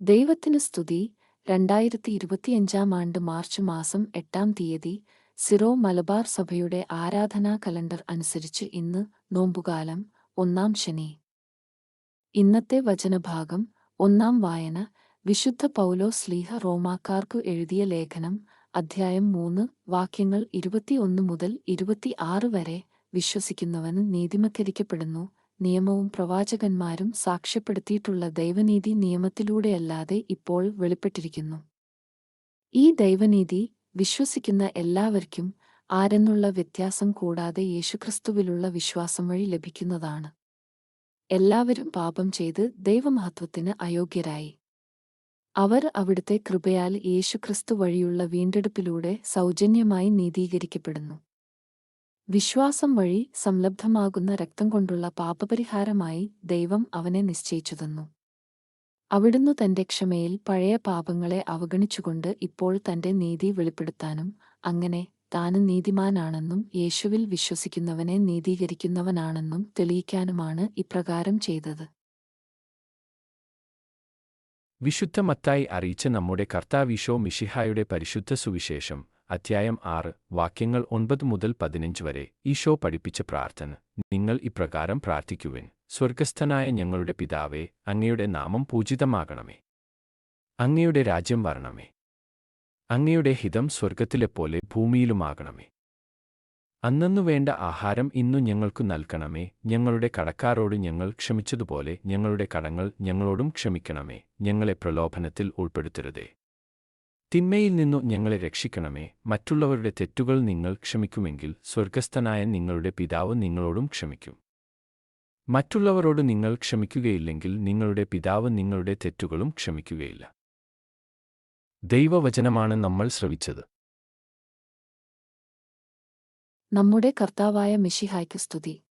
ദൈവത്തിന് സ്തുതി. രണ്ടായിരത്തി ഇരുപത്തിയഞ്ചാം ആണ്ട് മാർച്ച് മാസം എട്ടാം തീയതി സിറോ മലബാർ സഭയുടെ ആരാധനാ കലണ്ടർ അനുസരിച്ച് ഇന്ന് നോമ്പുകാലം ഒന്നാം ശനി. ഇന്നത്തെ വചനഭാഗം ഒന്നാം വായന. വിശുദ്ധ പൗലോ സ്ലീഹ റോമാക്കാർക്കു എഴുതിയ ലേഖനം അധ്യായം മൂന്ന്. വാക്യങ്ങൾ ഇരുപത്തിയൊന്ന് മുതൽ ഇരുപത്തിയാറ് വരെ വിശ്വസിക്കുന്നവന് നീതിമത്കരിക്കപ്പെടുന്നു. നിയമവും പ്രവാചകന്മാരും സാക്ഷ്യപ്പെടുത്തിയിട്ടുള്ള ദൈവനീതി നിയമത്തിലൂടെയല്ലാതെ ഇപ്പോൾ വെളിപ്പെട്ടിരിക്കുന്നു. ഈ ദൈവനീതി വിശ്വസിക്കുന്ന എല്ലാവർക്കും ആരെന്നുള്ള വ്യത്യാസം കൂടാതെ യേശുക്രിസ്തുവിലുള്ള വിശ്വാസം വഴി ലഭിക്കുന്നതാണ്. എല്ലാവരും പാപം ചെയ്ത് ദൈവമഹത്വത്തിന് അയോഗ്യരായി. അവർ അവിടുത്തെ കൃപയാൽ യേശുക്രിസ്തു വഴിയുള്ള വീണ്ടെടുപ്പിലൂടെ സൗജന്യമായി നീതീകരിക്കപ്പെടുന്നു. വിശ്വാസം വഴി സംലബ്ധമാകുന്ന രക്തം കൊണ്ടുള്ള പാപപരിഹാരമായി ദൈവം അവനെ നിശ്ചയിച്ചു തന്നു അവിടുന്ന് തന്റെ ക്ഷമയിൽ പഴയ പാപങ്ങളെ അവഗണിച്ചുകൊണ്ട് ഇപ്പോൾ തന്റെ നീതി വെളിപ്പെടുത്താനും അങ്ങനെ താനും നീതിമാനാണെന്നും യേശുവിൽ വിശ്വസിക്കുന്നവനെ നീതീകരിക്കുന്നവനാണെന്നും തെളിയിക്കാനുമാണ് ഇപ്രകാരം ചെയ്തത്. വിശുദ്ധ മത്തായി അറിയിച്ച നമ്മുടെ കർത്താവിശോ മിഷിഹായുടെ പരിശുദ്ധ സുവിശേഷം. അധ്യായം ആറ് വാക്യങ്ങൾ ഒൻപത് മുതൽ പതിനഞ്ച് വരെ ഈശോ പഠിപ്പിച്ച പ്രാർത്ഥന. നിങ്ങൾ ഇപ്രകാരം പ്രാർത്ഥിക്കുവിൻ. സ്വർഗസ്ഥനായ ഞങ്ങളുടെ പിതാവേ അങ്ങയുടെ നാമം പൂജിതമാകണമേ. അങ്ങയുടെ രാജ്യം വരണമേ. അങ്ങയുടെ ഹിതം സ്വർഗത്തിലെപ്പോലെ ഭൂമിയിലുമാകണമേ. അന്നു വേണ്ട ആഹാരം ഇന്നു ഞങ്ങൾക്കു നൽകണമേ. ഞങ്ങളുടെ കടക്കാരോട് ഞങ്ങൾ ക്ഷമിച്ചതുപോലെ ഞങ്ങളുടെ കടങ്ങൾ ഞങ്ങളോടും ക്ഷമിക്കണമേ. ഞങ്ങളെ പ്രലോഭനത്തിൽ ഉൾപ്പെടുത്തരുതേ. തിന്മയിൽ നിന്നു ഞങ്ങളെ രക്ഷിക്കണമേ. മറ്റുള്ളവരുടെ തെറ്റുകൾ നിങ്ങൾ ക്ഷമിക്കുമെങ്കിൽ സ്വർഗസ്ഥനായ നിങ്ങളുടെ പിതാവ് നിങ്ങളോടും ക്ഷമിക്കും. മറ്റുള്ളവരോട് നിങ്ങൾ ക്ഷമിക്കുകയില്ലെങ്കിൽ നിങ്ങളുടെ പിതാവ് നിങ്ങളുടെ തെറ്റുകളും ക്ഷമിക്കുകയില്ല. ദൈവവചനമാണ് നമ്മൾ ശ്രവിച്ചത്. നമ്മുടെ കർത്താവായ മിഷിഹായ്ക്ക് സ്തുതി.